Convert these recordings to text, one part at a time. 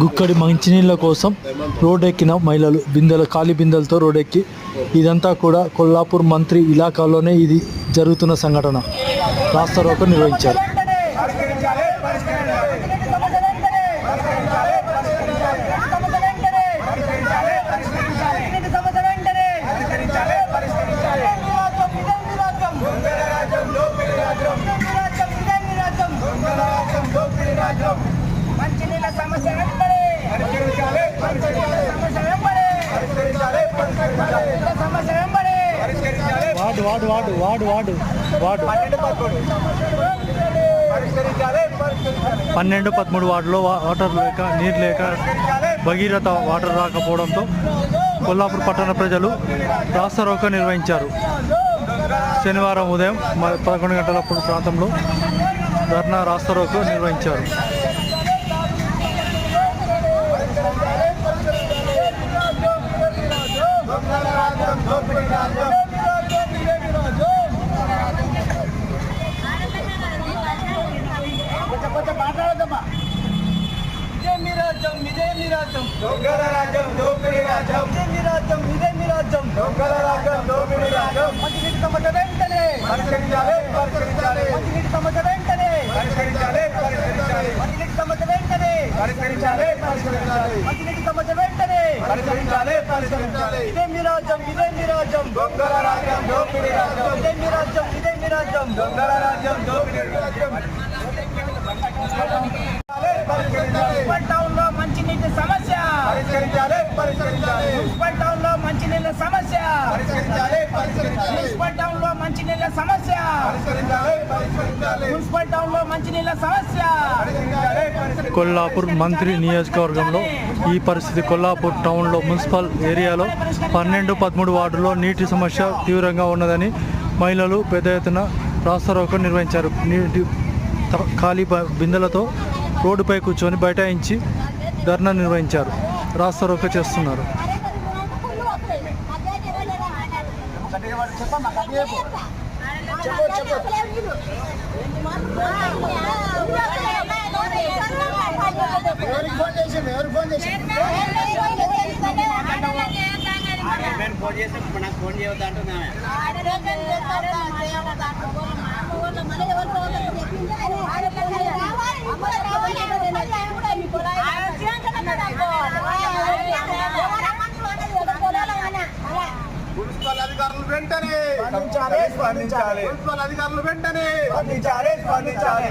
గుక్కడి మంచినీళ్ళ కోసం రోడ్డెక్కిన మహిళలు బిందెల ఖాళీ బిందెలతో రోడ్డెక్కి ఇదంతా కూడా కొల్లాపూర్ మంత్రి ఇలాకాలోనే ఇది జరుగుతున్న సంఘటన. రాస్తారోకం నిర్వహించారు. మంచి నీళ్ళ సమస్య వాడు వాడు వాడు వాడు వాడు వాడు. పన్నెండు పదమూడు. వార్డులో వాటర్ లేక నీరు లేక భగీరథ వాటర్ రాకపోవడంతో కొల్లాపూర్ పట్టణ ప్రజలు రాస్తా రోకో నిర్వహించారు. శనివారం ఉదయం పదకొండు గంటలప్పుడు ప్రాంతంలో ధర్నా రాస్తా రోకో నిర్వహించారు కొంచెం కొంచెం మాట్లాడదమ్మా ఇదే మీ రాజ్యం ఇదే మీ రాజ్యం. దొంగల రాజ్యం దోపిడీ రాజ్యం. ఇదే మీ రాజ్యం ఇదే మీ రాజ్యం. దొంగల రాజ్యం దోపిడీ రాజ్యం. మంచినీటి సమస్య వెంటనే. పరిష్కరించాలి పరిష్కరించాలి. మంచినీటి సమస్య వెంటనే. పరిష్కరించాలి పరిష్కరించాలి. మంచినీటి సమస్య వెంటనే. పరిష్కరించాలి పరిష్కరించాలి. మంచినీటి సమస్య వెంటనే. పరిష్కరించాలి పరిష్కరించాలి. ఇదే మీ రాజ్యం ఇదే మీ రాజ్యం. దొంగల రాజ్యం దోపిడీ రాజ్యం. ఇదే మీ రాజ్యం ఇదే మీ రాజ్యం. దొంగల రాజ్యం దోపిడీ రాజ్యం పరిష్కరించాలి మున్సిపల్ టౌన్లో మంచినీటి సమస్య పరిష్కరించాలి పరిష్కరించాలి మున్సిపల్ టౌన్లో మంచినీళ్ళ సమస్య పరిష్కరించాలి పరిష్కరించాలి మున్సిపల్ టౌన్లో మంచినీళ్ళ సమస్య. మున్సిపల్ టౌన్లో మంచినీళ్ళ సమస్య. కొల్లాపూర్ మంత్రి నియోజకవర్గంలో ఈ పరిస్థితి కొల్లాపూర్ టౌన్లో మున్సిపల్ ఏరియాలో పన్నెండు పదమూడు వార్డులో నీటి సమస్య తీవ్రంగా ఉన్నదని మహిళలు పెద్ద ఎత్తున రాస్తారోకో నిర్వహించారు. నీటి ఖాళీ బిందెలతో రోడ్డుపై కూర్చొని బైఠాయించి ధర్నా నిర్వహించారు. రాస్తారోకో చేస్తున్నారు. ఎవరికి ఫోన్ చేసిండు ఎవరికి ఫోన్ చేసిండు నేను ఫోన్ చేసి నాకు ఫోన్ చేయవద్దు అంటున్నామే అధికారులు వెంటనే స్పందించాలి, స్పందించాలి. మున్సిపల్ అధికారులు వెంటనే స్పందించాలి స్పందించాలి.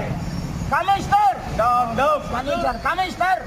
కమిషనర్! కమిషనర్!